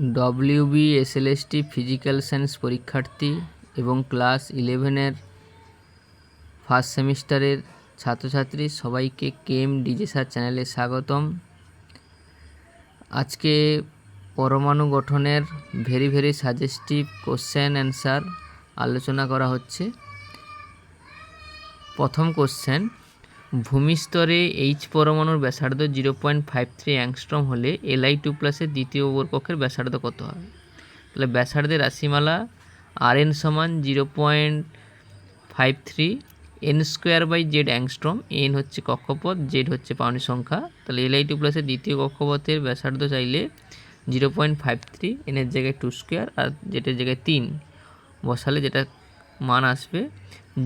WB SLST physical science পরীক্ষার্থী এবং class ইলেভেনের ফার্স্ট সেমিস্টারের ছাত্রছাত্রী, সবাইকে কেম ডিজে স্যার চ্যানেলে স্বাগতম। আজকে পরমাণু গঠনের very very suggestive question answer আলোচনা করা হচ্ছে। প্রথম কোশ্চেন ভূমিস্তরে এইচ পরমাণুর ব্যাসার্ধ zero point five three angstrom হলে এলআই টু প্লাসের দ্বিতীয় বর্গক্ষের ব্যাসার্ধ কত হবে তাহলে ব্যাসার্ধের রাশিমালা আর এন সমান zero point five three n square by Z angstrom n হচ্ছে কক্ষপথ জেড হচ্ছে পাউনি সংখ্যা। তাহলে এলআই টু প্লাসের দ্বিতীয় কক্ষপথের ব্যাসার্ধ চাইলে জিরো পয়েন্ট ফাইভ থ্রি এনের জায়গায় টু স্কোয়ার আর জেটের জায়গায় তিন বসালে যেটা মান আসবে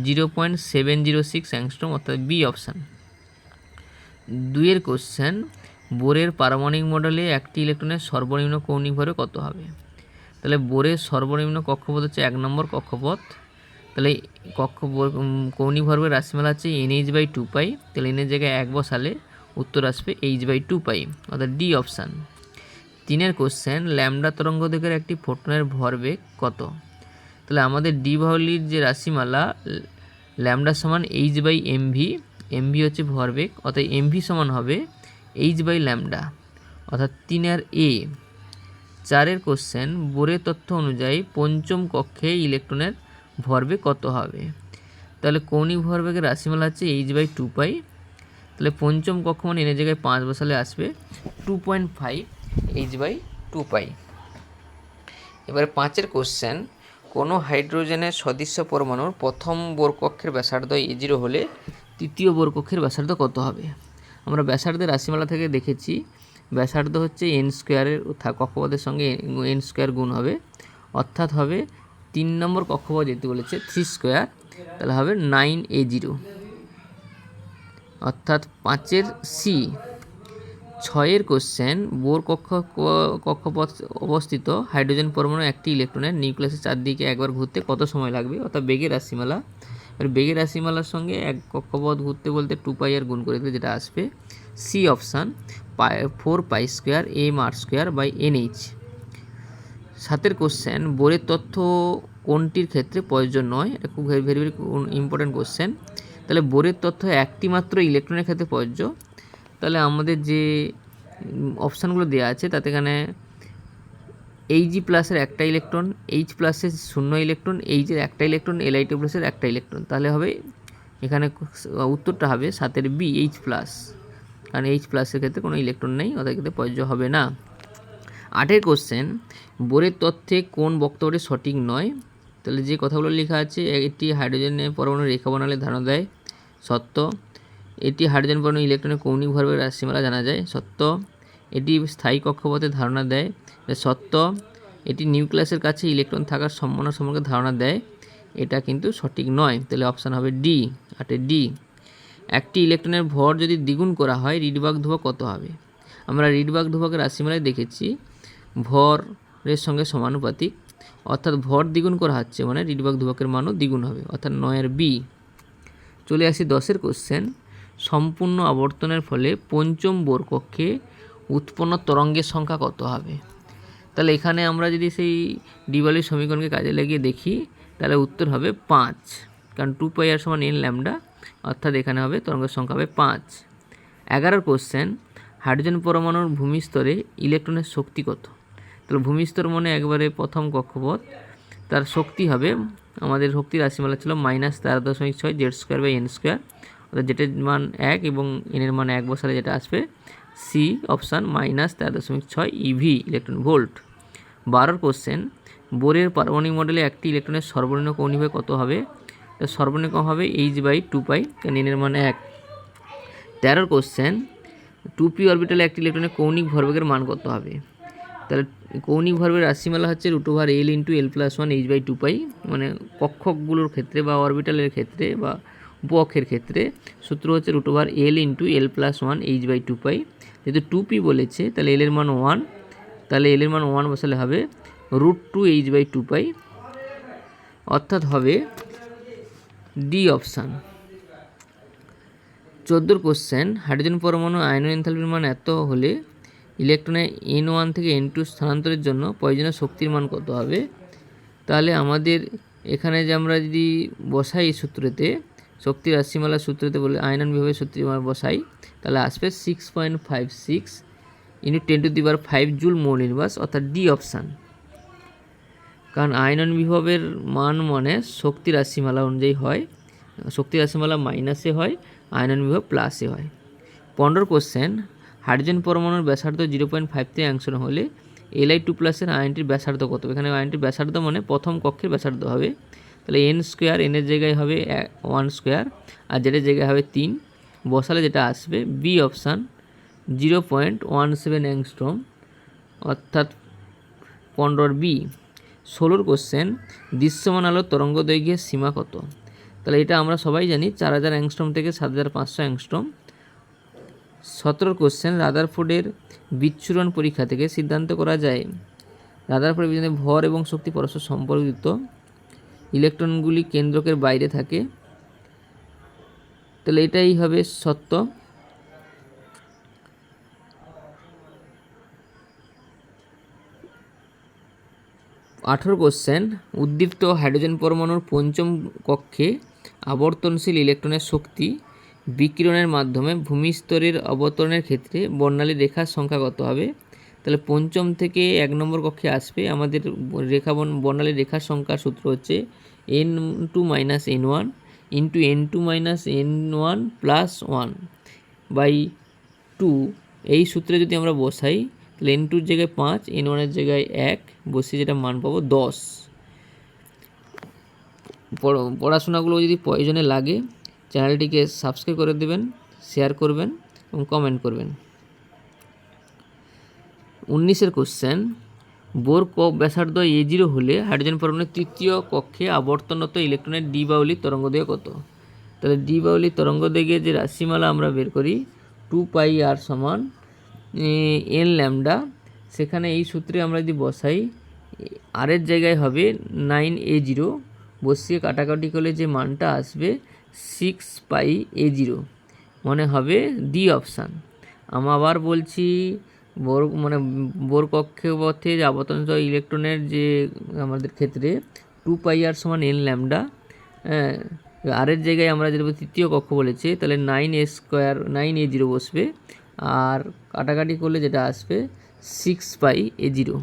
zero point seven zero six angstrom, অর্থাৎ বি অপশান। দুইয়ের কোশ্চেন বোরের পারমাণবিক মডেলে একটি ইলেকট্রনের সর্বনিম্ন কৌণিক ভরে কত হবে? তাহলে বোরের সর্বনিম্ন কক্ষপথ হচ্ছে এক নম্বর কক্ষপথ। তাহলে কক্ষ কৌণিক ভর্বের রাশিমালা হচ্ছে এনএইচ বাই টু পাই। তাহলে এনের জায়গায় এক বসালে উত্তর আসবে এইচ বাই টু পাই, অর্থাৎ ডি অপশান। তিনের কোশ্চেন ল্যামডা তরঙ্গ দিকের একটি ফোটনের ভরবেগ কত? তাহলে আমাদের ডি বাহুলির যে রাশিমালা ল্যামডা সমান এইচ বাই এমভি এমভি হচ্ছে ভরবেগ অর্থাৎ এমভি সমান হবে এইচ বাই ল্যামডা। অর্থাৎ তিনের এ চারের কোশ্চেন বোরের তথ্য অনুযায়ী পঞ্চম কক্ষে ইলেকট্রনের ভরবেগ কত হবে? তাহলে কৌণিক ভরবেগের রাশিমালা হচ্ছে এইচ বাই টু পাই তাহলে পঞ্চম কক্ষ মানে এনের জায়গায় পাঁচ বসালে আসবে two point five h by two pi এবারে পাঁচের কোশ্চেন হাইড্রোজেনের সদৃশ্য পরমাণুর প্রথম বোরকক্ষের ব্যাসার্ধ এ জিরো হলে তৃতীয় বোরকক্ষের ব্যাসার্ধ কত হবে? আমরা ব্যাসার্ধের রাশিমালা থেকে দেখেছি, ব্যাসার্ধ হচ্ছে এন স্কোয়ারের কক্ষপথের সঙ্গে এন স্কোয়ার গুণ হবে, অর্থাৎ হবে তিন নম্বর কক্ষপথ যেতে বলেছে থ্রি স্কোয়ার তাহলে হবে নাইন এ জিরো অর্থাৎ পাঁচের সি ছয়ের কোশ্চেন, বোর কক্ষ কক্ষপথ অবস্থিত, হাইড্রোজেন পরমাণু একটি ইলেকট্রনের নিউক্লিয়াসের চারদিকে একবার ঘুরতে কত সময় লাগবে? অর্থাৎ বেগের রাশিমালা। এবার বেগের রাশিমালার সঙ্গে এক কক্ষপথ ঘুরতে বলতে টু পাই আর গুণ করে দিলে যেটা আসবে C option pi four pi square m r square by n h সাতের কোশ্চেন, বোরের তথ্য কোনটির ক্ষেত্রে প্রয়োজ্য নয়? এটা খুব ভেরি ভেরি ইম্পর্টেন্ট কোশ্চেন তাহলে বোরের তথ্য একটি মাত্র ইলেকট্রনের ক্ষেত্রে প্রযোজ্য। তাহলে আমাদের যে অপশানগুলো দেওয়া আছে, তাতে এখানে এইচজি প্লাসের একটা ইলেকট্রন এইচ প্লাসের শূন্য ইলেকট্রন এইচের একটা ইলেকট্রন এলআই টু প্লাসের একটা ইলেকট্রন তাহলে হবে, এখানে উত্তরটা হবে সাতের বি এইচ প্লাস কারণ এইচ প্লাসের ক্ষেত্রে কোনো ইলেকট্রন নেই ওদের ক্ষেত্রে প্রযোজ্য হবে না। আটের কোশ্চেন বোরের তথ্যে কোন বক্তব্যটি সঠিক নয়? তাহলে যে কথাগুলো লেখা আছে এটি হাইড্রোজেনের পরমাণু রেখা বানালে ধারণা দেয় সত্য। এটি হাইড্রোজেন পরমাণু ইলেকট্রনের কৌণিক ভরবেগ রাশিমালা জানা যায়। সত্য, এটি স্থায়ী কক্ষপথের ধারণা দেয়। সত্য, এটি নিউক্লিয়াসের কাছে ইলেকট্রন থাকার সম্ভাবনা সম্পর্কে ধারণা দেয়। এটা কিন্তু সঠিক নয়। তাহলে অপশান হবে ডি, আটে ডি। একটি ইলেকট্রনের ভর যদি দ্বিগুণ করা হয় রিডবাগ ধ্রুবক কত হবে? আমরা রিডবাগ ধ্রুবকের রাশিমালায় দেখেছি, ভরের সঙ্গে সমানুপাতিক। অর্থাৎ ভর দ্বিগুণ করা হচ্ছে মানে রিডবাগ ধ্রুবকের মানও দ্বিগুণ হবে, অর্থাৎ নয়ের বি। চলে আসি দশের কোশ্চেন সম্পূর্ণ আবর্তনের ফলে পঞ্চম বোর কক্ষে উৎপন্ন তরঙ্গের সংখ্যা কত হবে? তাহলে এখানে আমরা যদি সেই ডিবালির সমীকরণকে কাজে লাগিয়ে দেখি, তাহলে উত্তর হবে পাঁচ। কারণ টু পাই আর সমান এন ল্যামডা অর্থাৎ এখানে হবে তরঙ্গের সংখ্যা হবে পাঁচ। এগারোর কোশ্চেন হাইড্রোজেন পরমাণুর ভূমিস্তরে ইলেকট্রনের শক্তি কত? তাহলে ভূমিস্তর মানে একবারে প্রথম কক্ষপথ। তার শক্তি হবে, আমাদের শক্তি রাশিমালা ছিল মাইনাস তেরো দশমিক ছয় Z square by n square অর্থাৎ জেটের মান এক এবং এনের মান এক বসালে যেটা আসবে সি অপশান মাইনাস তেরো দশমিক ছয় ইভি ইলেকট্রন ভোল্ট বারোর কোশ্চেন বোরের পারমাণবিক মডেলে একটি ইলেকট্রনের সর্বনিম্ন কৌণিক কত হবে? সর্বনিম্ন হবে এইচ বাই টু পাই এনের মান এক। তেরোর কোশ্চেন টু পি অরবিটালে একটি ইলেকট্রনের কৌণিক ভরবেগের মান কত হবে? তাহলে কৌণিক ভরবেগের রাশিমালা হচ্ছে root over l into l plus one h by two pi মানে কক্ষকগুলোর ক্ষেত্রে বা অরবিটালের ক্ষেত্রে বা উপকক্ষের ক্ষেত্রে সূত্র হচ্ছে root over l into l plus one h by two pi যেহেতু টু পি বলেছে, তাহলে এল এর মান ওয়ান তাহলে এল এর মান ওয়ান বসালে হবে root two h by two pi অর্থাৎ হবে ডি অপশান চোদ্দোর কোশ্চেন হাইড্রোজেন পরমাণু আয়ন এনথালপির মান এত হলে ইলেকট্রনে এন ওয়ান থেকে এন টু স্থানান্তরের জন্য প্রয়োজনীয় শক্তির মান কত হবে? তাহলে আমাদের এখানে যে আমরা যদি বসাই এই সূত্রতে শক্তি রাশিমালা সূত্রতে বলে আয়নন বিভাগের সূত্রে বসাই। তাহলে আসবে six point five six into ten to the power five joule mole inverse অর্থাৎ ডি অপশান কারণ আয়নন বিভবের মান মানে শক্তি রাশিমালা অনুযায়ী হয়। শক্তি রাশিমালা মাইনাসে হয়, আয়নন বিভব প্লাসে হয়। পনেরো কোশ্চেন হাইড্রোজেন পরমাণুর ব্যাসার্ধ জিরো পয়েন্ট ফাইভ থেকে অ্যাংশন হলে এলআই টু প্লাসের আয়নটির ব্যাসার্ধ কত? এখানে আয়নটির ব্যাসার্ধ মানে প্রথম কক্ষের ব্যাসার্ধ হবে। তাহলে এন স্কোয়ার এনের জায়গায় হবে ওয়ান স্কোয়ার আর যেটার জায়গায় হবে তিন, বসালে যেটা আসবে B option zero point one seven angstrom অর্থাৎ পনেরোর বি ষোলোর কোশ্চেন দৃশ্যমান আলোর তরঙ্গ দৈর্ঘ্যের সীমা কত? তাহলে এটা আমরা সবাই জানি, চার হাজার অ্যাংস্ট্রম থেকে সাত হাজার পাঁচশো অ্যাংস্ট্রম সতেরোর কোশ্চেন রাদারফোর্ডের বিচ্ছুরণ পরীক্ষা থেকে সিদ্ধান্ত করা যায়। রাদারফোর্ডের বিজ্ঞানে ভর এবং শক্তি পরস্পর সম্পর্কিত। ইলেকট্রনগুলি কেন্দ্রকের বাইরে থাকে। তাহলে এটাই হবে সত্য। আঠেরো কোশ্চেন উদ্দীপ্ত হাইড্রোজেন পরমাণুর পঞ্চম কক্ষে আবর্তনশীল ইলেকট্রনের শক্তি বিকিরণের মাধ্যমে ভূমিস্তরের অবতরণের ক্ষেত্রে বর্ণালী রেখার সংখ্যা কত হবে? তাহলে পঞ্চম থেকে এক নম্বর কক্ষে আসবে আমাদের রেখা বর্ণ- বর্ণালী রেখার সংখ্যার সূত্র হচ্ছে n two minus n one into n two minus n one plus one by two এই সূত্রে যদি আমরা বসাই, তাহলে এন টুর জায়গায় পাঁচ এন ওয়ানের জায়গায় এক, বসিয়ে যেটা মান পাবো দশ। পড়- পড়াশোনাগুলো যদি প্রয়োজনে লাগে, চ্যানেলটিকে সাবস্ক্রাইব করে দেবেন শেয়ার করবেন এবং কমেন্ট করবেন। উনিশের কোশ্চেন বোর ক ব্যাসার্ধ এ জিরো হলে হাইড্রোজেন পরমাণুর তৃতীয় কক্ষে আবর্তনত ইলেকট্রনের ডি বাউলি তরঙ্গদৈর্ঘ্য কত? তাহলে ডি বাউলি তরঙ্গদৈর্ঘ্যের যে রাশিমালা আমরা বের করি টু পাই আর সমান এন ল্যামডা সেখানে এই সূত্রে আমরা যদি বসাই আরের জায়গায় হবে নাইন এ জিরো বসিয়ে কাটাকাটি করলে যে মানটা আসবে সিক্স পাই এ জিরো মনে হবে ডি অপশান আমি আবার বলছি বোর মানে বোর কক্ষপথে যে ইলেকট্রনের যে আমাদের ক্ষেত্রে টু পাই আর সমান এন ল্যামডা হ্যাঁ আরের জায়গায় আমরা যেটা তৃতীয় কক্ষ বলেছি, তাহলে nine a square nine a zero বসবে, আর কাটাকাটি করলে যেটা আসবে সিক্স পাই এ জিরো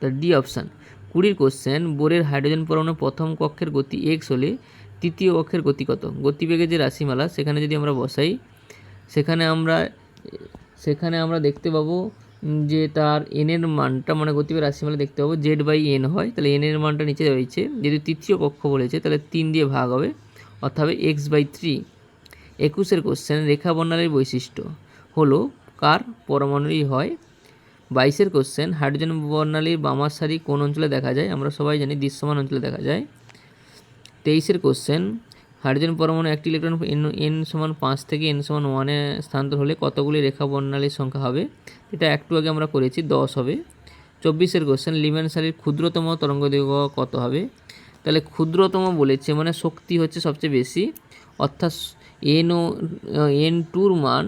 তা ডি অপশান কুড়ির কোশ্চেন বোরের হাইড্রোজেন পরমাণু প্রথম কক্ষের গতি এক্স হলে তৃতীয় কক্ষের গতি কত? গতিবেগের যে রাশিমালা, সেখানে যদি আমরা বসাই, সেখানে আমরা সেখানে আমরা দেখতে পাবো যে তার এনের মানটা মানে গতিবেগ রাশিমালা দেখতে পাবো জেড বাই এন হয়, তাহলে এনের মানটা নিচে রয়েছে যদি তৃতীয় কক্ষ বলেছে, তাহলে তিন দিয়ে ভাগ হবে, অর্থাৎ এক্স বাই থ্রি একুশের কোশ্চেন রেখা বর্ণালীর বৈশিষ্ট্য হলো কার পরমাণুরই হয়। বাইশের কোশ্চেন হাইড্রোজেন বর্ণালীর বামার সারি কোন অঞ্চলে দেখা যায়? আমরা সবাই জানি দৃশ্যমান অঞ্চলে দেখা যায়। তেইশের কোশ্চেন হাইড্রোজেন পরমাণু একটি ইলেকট্রন এন এন সমান পাঁচ থেকে এন সমান ওয়ানে স্থানান্তর হলে কতগুলি রেখা বর্ণালীর সংখ্যা হবে? এটা একটু আগে আমরা করেছি, দশ হবে। চব্বিশের কোশ্চেন লিমেন সারির ক্ষুদ্রতম তরঙ্গ দৈর্ঘ্য কত হবে? তাহলে ক্ষুদ্রতম বলেছে মানে শক্তি হচ্ছে সবচেয়ে বেশি। অর্থাৎ এন ও এন টুর মান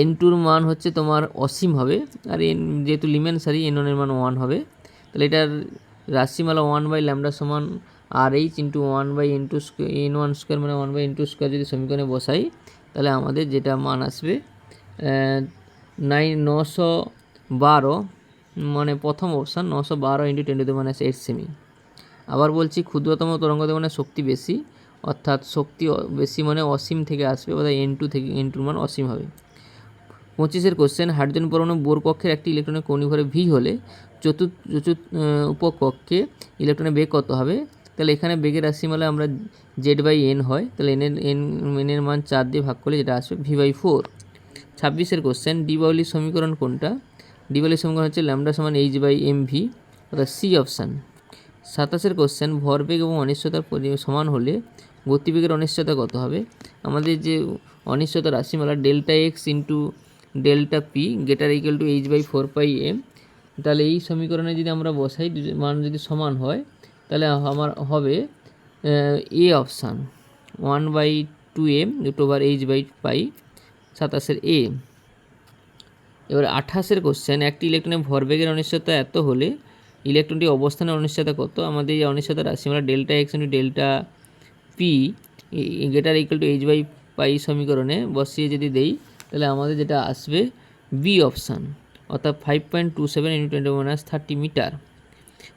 এন টুর মান হচ্ছে তোমার অসীম হবে। আর এন যেহেতু লিমেন সারি এন ওয়ানের মান ওয়ান হবে। তাহলে এটার রাশিমালা ওয়ান বাই ল্যামডা সমান R H into one by n two square n one square মানে one by n two square যদি সমীকরণে বসাই, তাহলে আমাদের যেটা মান আসবে নাইন নশো বারো মানে প্রথম অপশান নশো বারো into ten to the minus eight semi আবার বলছি ক্ষুদ্রতম তরঙ্গ মানে শক্তি বেশি, অর্থাৎ শক্তি বেশি মানে অসীম থেকে আসবে, অর্থাৎ এন টু থেকে এন টুর মান অসীম হবে। পঁচিশের কোশ্চেন হাইড্রোজেন পরমাণু বোর কক্ষের একটি ইলেকট্রনের কৌণিঘরে ভি হলে চতুর্থ উপকক্ষে ইলেকট্রনের বেগ কত হবে? তাহলে এখানে বেগের রাশিমালা আমরা জেড বাই এন হয়, তাহলে এনের এন এনের মান চার দিয়ে ভাগ করলে যেটা আসবে ভি বাই ফোর। ছাব্বিশের কোশ্চেন ডিবাউলির সমীকরণ কোনটা? ডিবাউলির সমীকরণ হচ্ছে ল্যামডা সমান এইচ বাই এম ভি, অর্থাৎ সি অপশান। সাতাশের কোশ্চেন ভরবেগ এবং অনিশ্চয়তার সমান হলে গতিবেগের অনিশ্চয়তা কত হবে? আমাদের যে অনিশ্চয়তা রাশিমালা delta x into delta p greater equal to h by four pi m, তাহলে এই সমীকরণে যদি আমরা বসাই মান যদি সমান হয় তাহলে আমার হবে A option. One by two m root over h by pi, সাতাশের এ। এবার আঠাশের কোশ্চেন একটি ইলেকট্রনের ভরবেগের অনিশ্চয়তা এত হলে ইলেকট্রনটি অবস্থানের অনিশ্চয়তা কত? আমাদের এই অনিশ্চয়তা রাশি, আমরা delta x into delta p greater equal to h by pi সমীকরণে বসিয়ে যদি দেই, তাহলে আমাদের যেটা আসবে বি অপশান, অর্থাৎ five point two seven into twenty minus thirty metre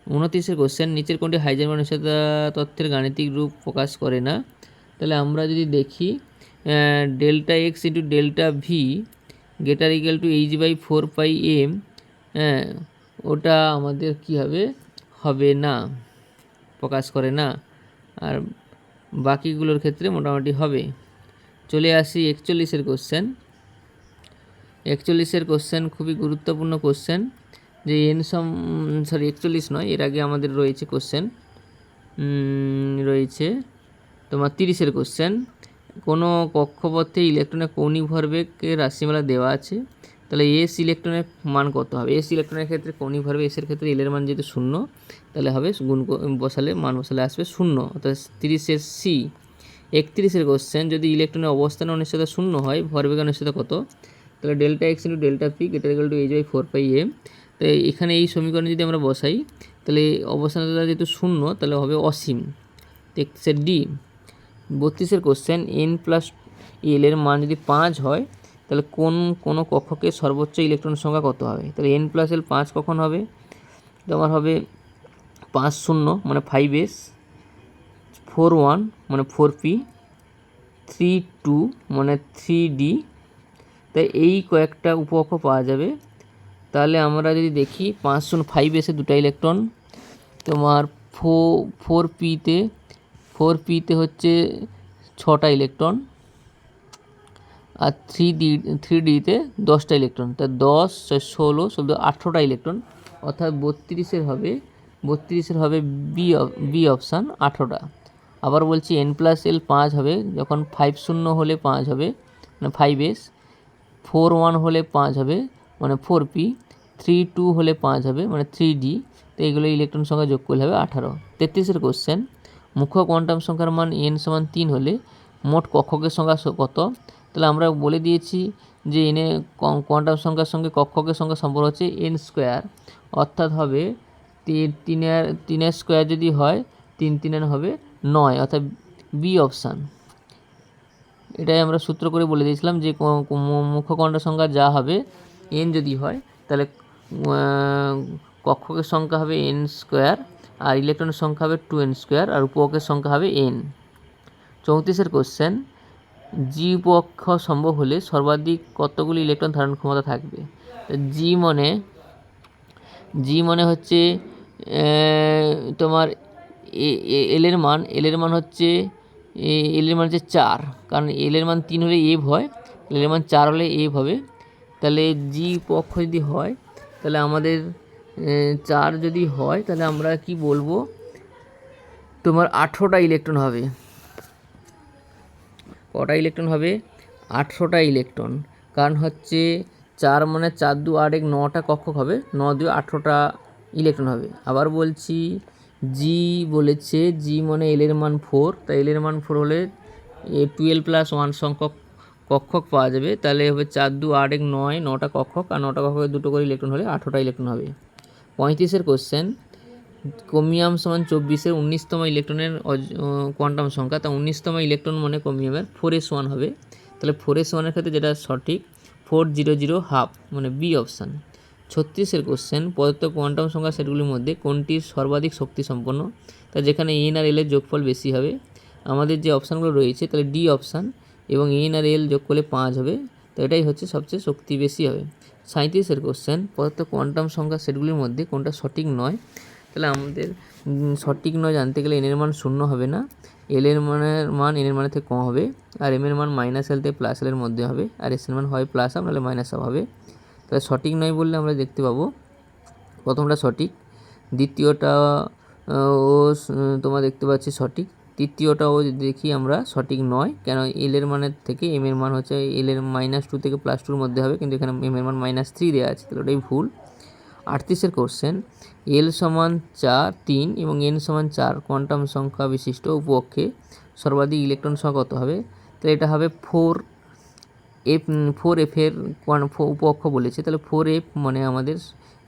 উনত্রিশের question নিচের কোনটি হাইজেন অনিশ্চয়তা তথ্যের গাণিতিক রূপ প্রকাশ করে না? তাহলে আমরা যদি দেখি delta x into delta v greater equal to h by four pi m হ্যাঁ ওটা আমাদের কী হবে? হবে না, প্রকাশ করে না। আর বাকিগুলোর ক্ষেত্রে মোটামুটি হবে। চলে আসি একচল্লিশের কোশ্চেন একচল্লিশের কোশ্চেন খুবই গুরুত্বপূর্ণ কোশ্চেন যে এন সম সরি একচল্লিশ নয়, এর আগে আমাদের রয়েছে কোশ্চেন রয়েছে তোমার তিরিশের কোশ্চেন কোনো কক্ষপথে ইলেকট্রনের কৌণিক ভরবেগের রাশিমালা দেওয়া আছে? তাহলে এস ইলেকট্রনের মান কত হবে? এস ইলেকট্রনের ক্ষেত্রে কৌণিক ভরবে এসের ক্ষেত্রে এলের মান যেহেতু শূন্য, তাহলে হবে গুণ বসালে, মান বসালে আসবে শূন্য, অর্থাৎ তিরিশের সি একত্রিশের কোশ্চেন যদি ইলেকট্রনের অবস্থান অনিশ্চয়তা শূন্য হয় ভরবেগ অনিশ্চয়তা কত? তাহলে delta x into delta p greater equal to h by four pi m তো এখানে এই সমীকরণে যদি আমরা বসাই, তাহলে অবস্থানতা যেহেতু শূন্য, তাহলে হবে অসীম। তেইশের ডি বত্রিশের কোশ্চেন এন প্লাস এল এর মান যদি পাঁচ হয়, তাহলে কোন, কোনো কক্ষকে সর্বোচ্চ ইলেকট্রন সংখ্যা কত হবে? তাহলে এন প্লাস এল পাঁচ কখন হবে? তোমার হবে পাঁচ শূন্য মানে ফাইভ এস ফোর ওয়ান মানে ফোর পি থ্রি টু মানে থ্রি ডি তাই এই কয়েকটা উপকক্ষ পাওয়া যাবে। তাহলে আমরা যদি দেখি পাঁচ শূন্য ফাইভ এসে দুটা ইলেকট্রন তোমার ফো ফোর পিতে ফোর পিতে হচ্ছে ছটা ইলেকট্রন আর থ্রি ডি থ্রি ডিতে দশটা ইলেকট্রন তা দশ ষোলো ষোলো আঠেরোটা ইলেকট্রন অর্থাৎ বত্রিশের হবে বত্রিশের হবে বি বি অপশান আঠেরোটা। আবার বলছি এন প্লাস এল পাঁচ হবে, যখন ফাইভ শূন্য হলে পাঁচ হবে মানে ফাইভ এস ফোর ওয়ান হলে পাঁচ হবে মানে ফোর পি থ্রি টু হলে পাঁচ হবে মানে থ্রি ডি তো এইগুলো ইলেকট্রন সংখ্যা যোগ করলে হবে আঠারো। তেত্রিশের কোশ্চেন মুখ্য কোয়ান্টাম সংখ্যার মান এন সমান তিন হলে মোট কক্ষকের সংখ্যা কত? তাহলে আমরা বলে দিয়েছি যে এনে কোয়ান্টাম সংখ্যার সঙ্গে কক্ষকের সংখ্যা সম্পর্ক হচ্ছে এন স্কোয়ার অর্থাৎ হবে তিনের তিনের স্কোয়ার যদি হয়, তিন তিনের হবে নয়, অর্থাৎ বি অপশান এটাই আমরা সূত্র করে বলে দিয়েছিলাম যে মুখ্য কণ্ঠ সংখ্যা যা হবে এন যদি হয়, তাহলে কক্ষকের সংখ্যা হবে এন স্কোয়ার আর ইলেকট্রনের সংখ্যা হবে টু এন স্কোয়ার আর উপকের সংখ্যা হবে এন চৌত্রিশের কোশ্চেন জি উপকক্ষ সম্ভব হলে সর্বাধিক কতগুলি ইলেকট্রন ধারণ ক্ষমতা থাকবে? জি মানে জি মানে হচ্ছে তোমার এলের মান এলের মান হচ্ছে এলের মান হচ্ছে চার, কারণ এলের মান তিন হলে এভ হয় এলের মান চার হলে এভ হবে। তাহলে জি পক্ষ যদি হয় তাহলে আমাদের চার যদি হয়, তাহলে আমরা কি বলব? তোমার আঠেরোটা ইলেকট্রন হবে। কটা ইলেকট্রন হবে? আঠেরোটা ইলেকট্রন কারণ হচ্ছে চার মানে চার দু আট এক নটা কক্ষক হবে। ন দু আঠেরোটা ইলেকট্রন হবে। আবার বলছি জি বলেছে জি মানে এলের মান ফোর তাই এলের মান ফোর হলে টুয়েলভ প্লাস ওয়ান সংখ্যক কক্ষক পাওয়া যাবে, তাহলে হবে চার দু আট এক নয়, নটা কক্ষক, আর নটা কক্ষকে দুটো করে ইলেকট্রন হলে আঠেরোটা ইলেকট্রন হবে। পঁয়ত্রিশের কোশ্চেন ক্রোমিয়াম সমান চব্বিশের উনিশতম ইলেকট্রনের কোয়ান্টাম সংখ্যা, তা উনিশতম ইলেকট্রন মানে ক্রোমিয়ামের ফোর এস ওয়ান হবে। তাহলে ফোর এস ওয়ানের ক্ষেত্রে যেটা সঠিক ফোর জিরো জিরো হাফ মানে বি অপশান ছত্রিশের কোশ্চেন প্রদত্ত কোয়ান্টাম সংখ্যা সেটগুলির মধ্যে কোনটির সর্বাধিক শক্তি সম্পন্ন? তা যেখানে এন আর এল এর যোগফল বেশি হবে, আমাদের যে অপশানগুলো রয়েছে, তাহলে ডি অপশান এবং এন আর এল যোগ করলে পাঁচ হবে। তো এটাই হচ্ছে সবচেয়ে শক্তি বেশি হবে। সাঁত্রিশের কোশ্চেন প্রদত্ত কোয়ান্টাম সংখ্যা সেটগুলির মধ্যে কোনটা সঠিক নয়? তাহলে আমাদের সঠিক নয় জানতে গেলে এনের মান শূন্য হবে না। এল এর মানের মান এনের মানের থেকে কম হবে। আর এম এর মান মাইনাস এল থেকে প্লাস এলের মধ্যে হবে। আর এস এর মান হয় প্লাস আপ নাহলে মাইনাস আপ হবে। তাহলে সঠিক নয় বললে আমরা দেখতে পাবো প্রথমটা সঠিক। দ্বিতীয়টা ও তোমরা দেখতে পাচ্ছি সঠিক। তৃতীয়টাও দেখি আমরা, সঠিক নয়। কেন এল এর মানের থেকে এম এর মান হচ্ছে এল এর মাইনাস টু থেকে প্লাস টুর মধ্যে হবে, কিন্তু এখানে এম এর মান মাইনাস থ্রি দেওয়া আছে, তাহলে ওটাই ভুল। আটত্রিশের কোশ্চেন এল সমান চার, তিন এবং এন সমান চার কোয়ান্টাম সংখ্যা বিশিষ্ট উপকক্ষে সর্বাধিক ইলেকট্রন সংখ্যা কত হবে? তাহলে এটা হবে ফোর এফ ফোর এফের উপ অক্ষ বলেছে, তাহলে ফোর এফ মানে আমাদের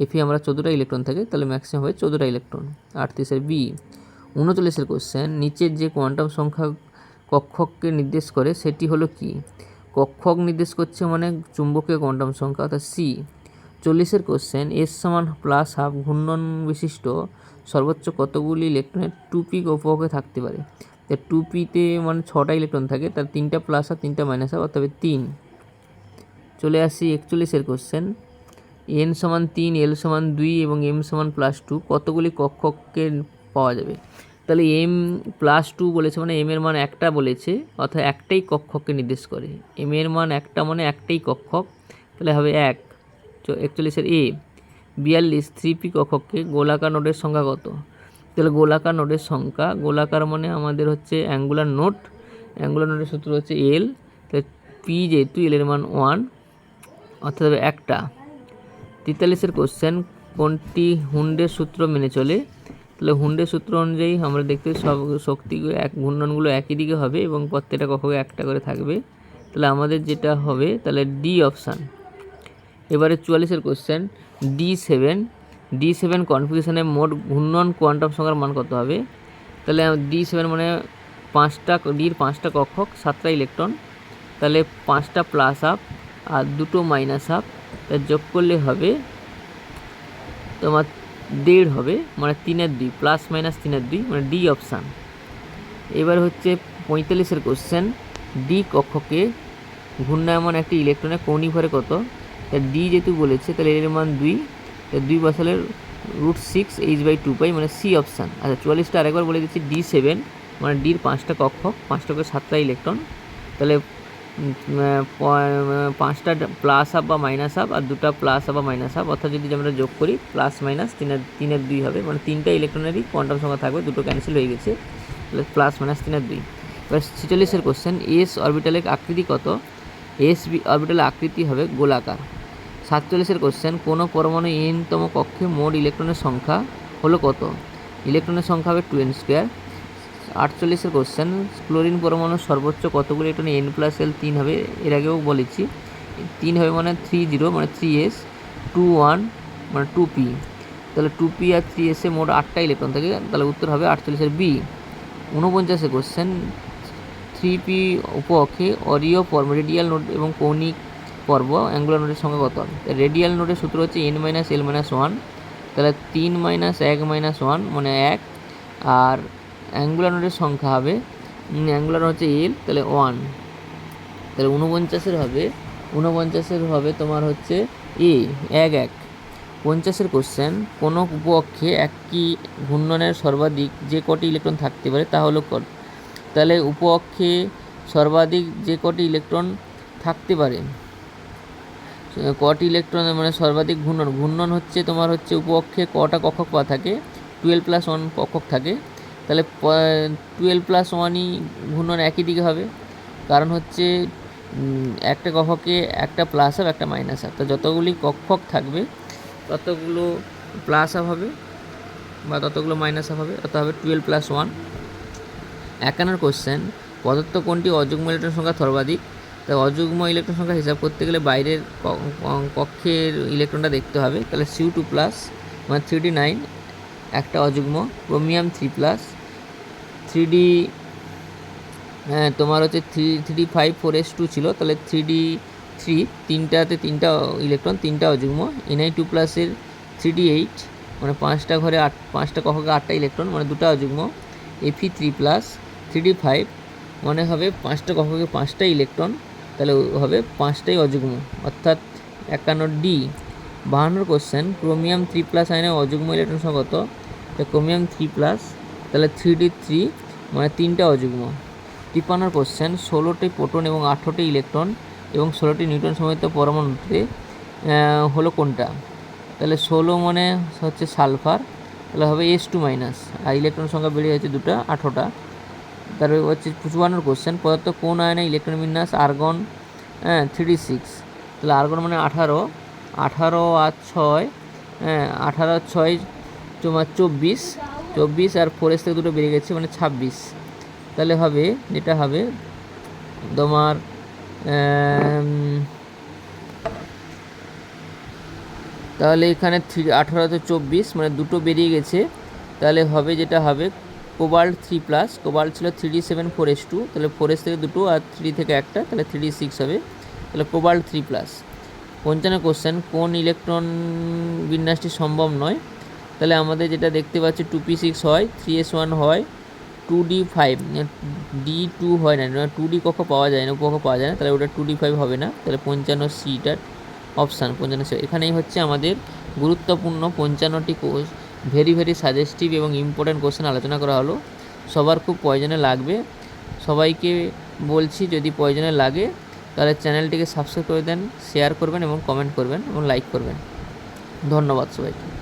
এফে আমরা চোদ্দোটা ইলেকট্রন থাকে, তাহলে ম্যাক্সিমাম হবে চোদ্দোটা ইলেকট্রন আটত্রিশের বি উনচল্লিশের কোশ্চেন নিচের যে কোয়ান্টাম সংখ্যা কক্ষককে নির্দেশ করে, সেটি হলো কি? কক্ষক নির্দেশ করছে মানে চুম্বকীয় কোয়ান্টাম সংখ্যা, অর্থাৎ সি চল্লিশের কোশ্চেন এস সমান প্লাস হাফ ঘূর্ণন বিশিষ্ট সর্বোচ্চ কতগুলি ইলেকট্রনের টু পি উপভোগে থাকতে পারে? টু পিতে মানে ছটা ইলেকট্রন থাকে, তার তিনটা প্লাস আর তিনটা মাইনাস আর তবে তিন। চলে আসি একচল্লিশের কোশ্চেন এন সমান তিন এল সমান দুই এবং এম সমান প্লাস টু কতগুলি কক্ষককে পাওয়া যাবে। তাহলে এম প্লাস টু বলেছে মানে এম এর মান একটা বলেছে, অর্থাৎ একটাই কক্ষককে নির্দেশ করে। এম এর মান একটা মানে একটাই কক্ষক তাহলে হবে এক। একচল্লিশের এ বিয়াল্লিশ থ্রি পি কক্ষককে গোলাকার নোটের সংখ্যা কত? তাহলে গোলাকার নোটের সংখ্যা, গোলাকার মানে আমাদের হচ্ছে অ্যাঙ্গুলার নোট অ্যাঙ্গুলার নোটের সূত্র হচ্ছে এল তাহলে পি যেহেতু এলের মান ওয়ান অর্থাৎ হবে একটা। তেতাল্লিশের কোশ্চেন কোনটি হুন্ডের সূত্র মেনে চলে? তাহলে হুন্ডের সূত্র অনুযায়ী আমরা দেখতে সব শক্তিগুলো এক, ঘূর্ণনগুলো একই দিকে হবে এবং প্রত্যেকটা কক্ষকে একটা করে থাকবে। তাহলে আমাদের যেটা হবে, তাহলে ডি অপশান এবারে চুয়াল্লিশের question d seven d seven কনফিউশনে মোট ঘূর্ণন কোয়ান্টাম সংখ্যার মান কত হবে? তাহলে ডি সেভেন মানে পাঁচটা ডির পাঁচটা কক্ষক, সাতটা ইলেকট্রন তাহলে পাঁচটা প্লাস আপ আর দুটো মাইনাস আপ তা যোগ করলে হবে তোমার দেড় হবে মানে তিনের দুই প্লাস মাইনাস তিনের দুই মানে ডি অপশান এবার হচ্ছে পঁয়তাল্লিশের কোশ্চেন ডি কক্ষকে ঘূর্ণায়মান একটি ইলেকট্রনের কৌণিক ভরে কত? তা ডি যেহেতু বলেছে, তাহলে এর মান দুই। তা দুই বসালে root six h by two pi মানে সি অপশান আচ্ছা চুয়াল্লিশটা আরেকবার বলে দিচ্ছি ডি সেভেন মানে ডির পাঁচটা কক্ষক পাঁচটা করে সাতটা ইলেকট্রন তাহলে পাঁচটা প্লাস আপ বা মাইনাস আপ আর দুটা প্লাস আপ বা মাইনাস আপ অর্থাৎ যদি আমরা যোগ করি প্লাস মাইনাস তিনের তিনের দুই হবে। মানে তিনটা ইলেকট্রনেরই কোয়ান্টাম সংখ্যা থাকবে, দুটো ক্যান্সেল হয়ে গেছে। প্লাস মাইনাস তিনের দুই। এবার ছিচল্লিশের কোশ্চেন এস অরবিটালের আকৃতি কত? এস বি অরবিটালের আকৃতি হবে গোলাকার। সাতচল্লিশের কোশ্চেন কোনো পরমাণু এনতম কক্ষে মোট ইলেকট্রনের সংখ্যা হলো কত? ইলেকট্রনের সংখ্যা হবে টু এন স্কোয়ার আটচল্লিশের কোশ্চেন ক্লোরিন পরমাণুর সর্বোচ্চ কতগুলি ইলেকট্রন? এন প্লাস এল তিন হবে, এর আগেও বলেছি। তিন হবে মানে থ্রি জিরো মানে থ্রি এস টু ওয়ান মানে টু পি তাহলে টু পি আর থ্রি এসে মোট আটটা ইলেকট্রন থাকে, তাহলে উত্তর হবে আটচল্লিশের বি ঊনপঞ্চাশে কোশ্চেন থ্রি পি উপঅক্ষে অরিও পর্ব রেডিয়াল নোট এবং কৌণিক পর্ব অ্যাঙ্গুলার নোটের সংখ্যা কত? রেডিয়াল নোটের সূত্র হচ্ছে n minus l minus one তাহলে তিন মাইনাস এক মাইনাস ওয়ান মানে এক, আর অ্যাঙ্গুলার নোটের সংখ্যা হবে অ্যাঙ্গুলার হচ্ছে এল তাহলে ওয়ান তাহলে উনপঞ্চাশের হবে উনপঞ্চাশের হবে তোমার হচ্ছে এ এক এক. পঞ্চাশের কোশ্চেন কোনো উপঅক্ষে একটি ঘূর্ণনের সর্বাধিক যে কটি ইলেকট্রন থাকতে পারে তা হলো কট তাহলে উপঅক্ষে সর্বাধিক যে কটি ইলেকট্রন থাকতে পারে, কটি ইলেকট্রন মানে সর্বাধিক ঘূর্ণন ঘূর্ণন হচ্ছে তোমার হচ্ছে উপঅক্ষে কটা কক্ষক পা থাকে টুয়েলভ প্লাস ওয়ান কক্ষক থাকে তাহলে টুয়েলভ প্লাস ওয়ানই ঘূর্ণন একই দিকে হবে। কারণ হচ্ছে একটা কক্ষকে একটা প্লাস আপ একটা মাইনাস আপ তা যতগুলি কক্ষক থাকবে, ততগুলো প্লাস আপ হবে বা ততগুলো মাইনাস আপ হবে। অত হবে টুয়েলভ প্লাস ওয়ান একান্নর কোশ্চেন পদার্থ কোনটি অযুগ্ম ইলেকট্রন সংখ্যা সর্বাধিক? তাই অযুগ্ম ইলেকট্রন সংখ্যা হিসাব করতে গেলে বাইরের কক্ষের ইলেকট্রনটা দেখতে হবে। তাহলে সিউ টু প্লাস মানে থ্রি ডি নাইন একটা অযুগ্ম chromium three plus three d হ্যাঁ তোমার হচ্ছে three three five four s two ছিল, তাহলে থ্রি ডি থ্রি তিনটাতে তিনটা ইলেকট্রন তিনটা অযুগ্ম এনআই টু প্লাসের থ্রি ডি এইট মানে পাঁচটা ঘরে আট, পাঁচটা কক্ষকে আটটা ইলেকট্রন মানে দুটা অযুগ্ম Fe three plus three d five মনে হবে পাঁচটা কক্ষকে পাঁচটা ইলেকট্রন তাহলে হবে পাঁচটাই অযুগ্ম, অর্থাৎ একান্ন ডি বাহান্নর কোশ্চেন ক্রোমিয়াম থ্রি প্লাস আইনে অযুগ্ম ইলেকট্রন কত ক্রোমিয়াম থ্রি প্লাস তাহলে থ্রি ডি থ্রি মানে তিনটা অযুগ্ম। তিপ্পান্নর কোশ্চেন ষোলোটি প্রোটন এবং আঠেরোটি ইলেকট্রন এবং ষোলোটি নিউটন সমেত পরমাণুতে হলো কোনটা? তাহলে ষোলো মানে হচ্ছে সালফার, তাহলে হবে এস টু মাইনাস আর ইলেকট্রন সংখ্যা বেড়ে যাচ্ছে দুটো, আঠেরোটা। তারপরে হচ্ছে চুয়ান্নর কোশ্চেন পদার্থ কোন আয়নে ইলেকট্রন বিন্যাস আর্গন হ্যাঁ থ্রি সিক্স তাহলে আর্গন মানে আঠারো আঠারো আর ছয় হ্যাঁ আঠারো ছয়, তোমার চব্বিশ। চব্বিশ আর ফোর এস থেকে দুটো বেরিয়ে গেছে মানে ছাব্বিশ। তাহলে হবে যেটা হবে তোমার তাহলে এখানে থ্রি আঠারোতে চব্বিশ মানে দুটো বেরিয়ে গেছে। তাহলে হবে যেটা হবে কোবাল্ট থ্রি প্লাস কোবাল্ট ছিল three d seven four s two তাহলে ফোর এস থেকে দুটো আর থ্রি থেকে একটা, তাহলে থ্রি সিক্স হবে। তাহলে কোবাল্ট থ্রি প্লাস পঞ্চান্ন কোশ্চেন কোন ইলেকট্রন বিন্যাসটি সম্ভব নয়? তাহলে আমাদের যেটা দেখতে পাচ্ছি টু পি সিক্স হয় থ্রি এস ওয়ান হয় two d five d two হয় না টু ডি কক্ষ পাওয়া যায় না কক্ষ পাওয়া যায় না, তাহলে ওটা টু ডি ফাইভ হবে না, তাহলে পঞ্চান্ন সিটা অপশান পঞ্চান্ন সি এখানেই হচ্ছে আমাদের গুরুত্বপূর্ণ পঞ্চান্নটি কোর্স ভেরি ভেরি সাজেস্টিভ এবং ইম্পর্ট্যান্ট কোশ্চেন আলোচনা করা হলো, সবার খুব প্রয়োজনে লাগবে, সবাইকে বলছি যদি প্রয়োজনে লাগে, তাহলে চ্যানেলটিকে সাবস্ক্রাইব করে দেন শেয়ার করবেন এবং কমেন্ট করবেন এবং লাইক করবেন, ধন্যবাদ সবাইকে।